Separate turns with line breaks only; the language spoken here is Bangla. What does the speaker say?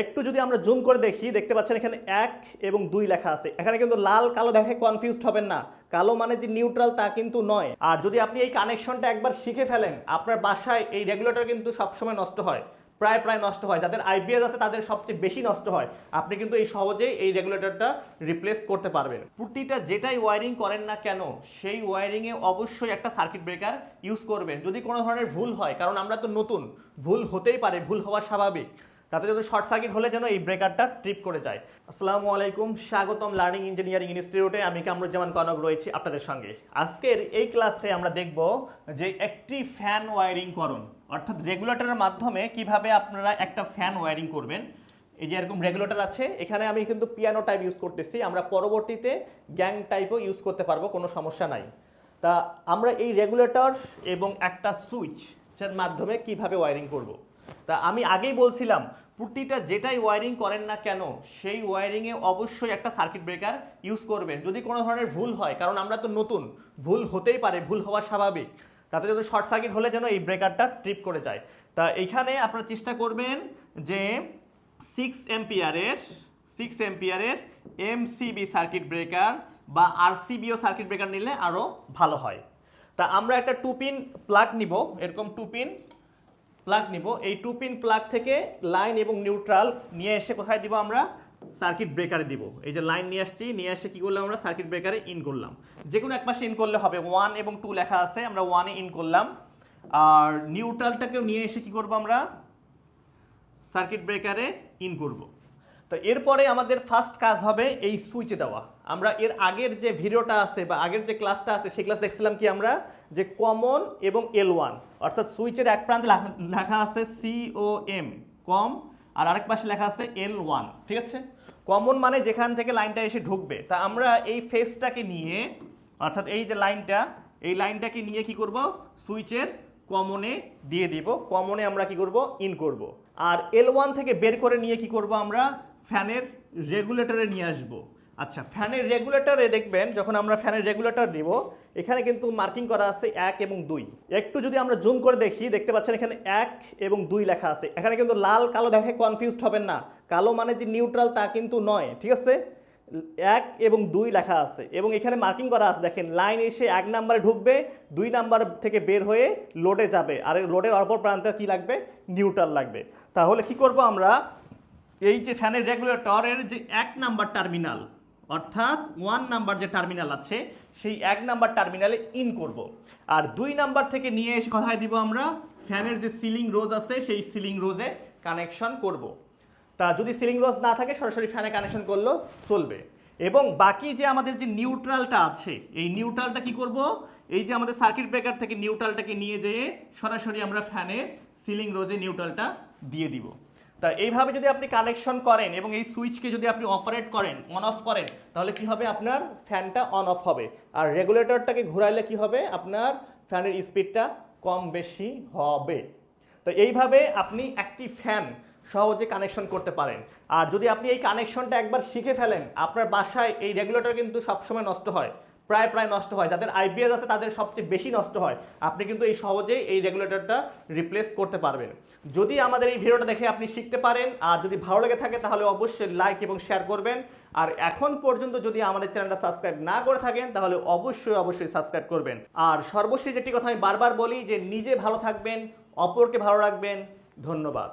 একটু যদি আমরা জুম করে দেখি, দেখতে পাচ্ছেন এখানে এক এবং দুই লেখা আছে। এখানে কিন্তু লাল, কালো দেখে কনফিউজড হবেন না। কালো মানে যে নিউট্রাল তা কিন্তু নয়। আর যদি আপনি এই কানেকশনটা একবার শিখে ফেলেন, আপনার বাসায় এই রেগুলেটর কিন্তু সবসময় নষ্ট হয়। প্রায় প্রায় নষ্ট হয়। যাদের আইবিএস আছে, তাদের সবচেয়ে বেশি নষ্ট হয়। আপনি কিন্তু এই সহজেই এই রেগুলেটরটা রিপ্লেস করতে পারবেন। প্রতিটা যেটাই ওয়ারিং করেন না কেন, সেই ওয়ারিংয়ে অবশ্যই একটা সার্কিট ব্রেকার ইউজ করবেন। যদি কোনো ধরনের ভুল হয়, কারণ আমরা তো নতুন, ভুল হতেই পারে, ভুল হওয়া স্বাভাবিক। তাতে যদি শর্ট সার্কিট হলে যেন এই ব্রেকারটা ট্রিপ করে যায়। আসসালামু আলাইকুম, স্বাগতম লার্নিং ইঞ্জিনিয়ারিং ইনস্টিটিউটে আমি কামরুজ্জামান কনক রয়েছি আপনাদের সঙ্গে। আজকের এই ক্লাসে আমরা দেখব যে একটি ফ্যান ওয়ারিং করুন। অর্থাৎ রেগুলেটরের মাধ্যমে কীভাবে আপনারা একটা ফ্যান ওয়ারিং করবেন। এই যে এরকম রেগুলেটর আছে, এখানে আমি কিন্তু পিয়ানো টাইপ ইউজ করতেছি। আমরা পরবর্তীতে গ্যাং টাইপও ইউজ করতে পারব, কোনো সমস্যা নাই। তা আমরা এই রেগুলেটর এবং একটা সুইচ মাধ্যমে কীভাবে ওয়ারিং করব। তা আমি আগেই বলছিলাম প্রতিটা যেটাই ওয়ারিং করেন না কেন, সেই ওয়ারিংয়ে অবশ্যই একটা সার্কিট ব্রেকার ইউজ করবেন। যদি কোনো ধরনের ভুল হয়, কারণ আমরা তো নতুন, ভুল হতেই পারে, ভুল হওয়া স্বাভাবিক। তাতে যদি শর্ট সার্কিট হলে যেন এই ব্রেকারটা ট্রিপ করে যায়। তা এইখানে আপনারা চেষ্টা করবেন যে সিক্স এম্পিয়ারের সিক্স এম্পিয়ারের এমসিবি সার্কিট ব্রেকার বা আরসিবিও সার্কিট ব্রেকার নিলে আরও ভালো হয়। তা আমরা একটা টু পিন প্লাগ নিব, এরকম টু পিন প্লাগ নিব। এই টু পিন প্লাগ থেকে লাইন এবং নিউট্রাল নিয়ে এসে কোথায় দিব আমরা? সার্কিট ব্রেকারে দিব। এই যে লাইন নিয়ে আসছি, নিয়ে এসে কী করলাম আমরা? সার্কিট ব্রেকারে ইন করলাম। যে কোনো এক পাশে ইন করলে হবে। ওয়ান এবং টু লেখা আছে, আমরা ওয়ানে ইন করলাম। আর নিউট্রালটাকেও নিয়ে এসে কী করব আমরা? সার্কিট ব্রেকারে ইন করব। তো এরপরে আমাদের ফার্স্ট কাজ হবে এই সুইচ দেওয়া। আমরা এর আগের যে ভিডিওটা আছে বা আগের যে ক্লাসটা আছে, সেই ক্লাস দেখছিলাম কি আমরা? যে কমন এবং এল ওয়ান অর্থাৎ সুইচের এক প্রান্তে লেখা- আছে সি ও এম কম আর আরেক পাশে লেখা আছে এল ওয়ান ঠিক আছে? কমন মানে যেখান থেকে লাইনটা এসে ঢুকবে। তা আমরা এই ফেসটাকে নিয়ে, অর্থাৎ এই যে লাইনটা এই লাইনটাকে নিয়ে কি করব? সুইচের কমনে দিয়ে দিব। কমনে আমরা কি করব? ইন করব। আর এল ওয়ান থেকে বের করে নিয়ে কি করব আমরা? ফ্যানের রেগুলেটরে নিয়ে আসব। আচ্ছা ফ্যানের রেগুলেটরে দেখবেন, যখন আমরা ফ্যানের রেগুলেটর দিব এখানে কিন্তু মার্কিং করা আছে এক এবং দুই। একটু যদি আমরা জুম করে দেখি, দেখতে পাচ্ছেন এখানে এক এবং দুই লেখা আছে। এখানে কিন্তু লাল, কালো দেখে কনফিউজড হবেন না। কালো মানে যে নিউট্রাল তা কিন্তু নয়, ঠিক আছে? এক এবং দুই লেখা আছে। এবং এখানে মার্কিং করা আছে, দেখেন, লাইন এসে এক নাম্বারে ঢুকবে, দুই নাম্বার থেকে বের হয়ে লোডে যাবে। আর লোডের অপর প্রান্তে কি লাগবে? নিউট্রাল লাগবে। তাহলে কি করব আমরা? এই যে ফ্যানের রেগুলেটরের যে এক নাম্বার টার্মিনাল অর্থাৎ ওয়ান নাম্বার যে টার্মিনাল আছে, সেই এক নাম্বার টার্মিনালে ইন করব। আর দুই নাম্বার থেকে নিয়ে এসে কোথায় দিব আমরা? ফ্যানের যে সিলিং রোজ আছে, সেই সিলিং রোজে কানেকশন করব। তা যদি সিলিং রোজ না থাকে, সরাসরি ফ্যানে কানেকশন করলেও চলবে। এবং বাকি যে আমাদের যে নিউট্রালটা আছে, এই নিউট্রালটা কি করব? এই যে আমাদের সার্কিট ব্রেকার থেকে নিউট্রালটাকে নিয়ে যেয়ে সরাসরি আমরা ফ্যানের সিলিং রোজে নিউট্রালটা দিয়ে দিব। তা এইভাবে যদি আপনি কানেকশন করেন এবং এই সুইচকে যদি আপনি অপারেট করেন অন অফ করেন, তাহলে কি হবে? আপনার ফ্যানটা অন অফ হবে। আর রেগুলেটরটাকে ঘুরাইলে কি হবে? আপনার ফ্যানের স্পিডটা কম বেশি হবে। তো এইভাবে আপনি একটি ফ্যান সহজে কানেকশন করতে পারেন। আর যদি আপনি এই কানেকশনটা একবার শিখে ফেলেন, আপনার বাসায় এই রেগুলেটর কিন্তু সবসময় নষ্ট হয়। প্রায় প্রায় নষ্ট হয়। যাদের আইবিএস আছে তাদের সবচেয়ে বেশি নষ্ট হয়। আপনি কিন্তু এই সহজেই এই রেগুলেটরটা রিপ্লেস করতে পারবেন। যদি আমাদের এই ভিডিওটা দেখে আপনি শিখতে পারেন, আর যদি ভালো লেগে থাকে তাহলে অবশ্যই লাইক এবং শেয়ার করবেন। আর এখন পর্যন্ত যদি আমাদের চ্যানেলটা সাবস্ক্রাইব না করে থাকেন, তাহলে অবশ্যই অবশ্যই সাবস্ক্রাইব করবেন। আর সর্বশেষ যেটি কথা আমি বারবার বলি যে, নিজে ভালো থাকবেন, অপরকে ভালো রাখবেন। ধন্যবাদ।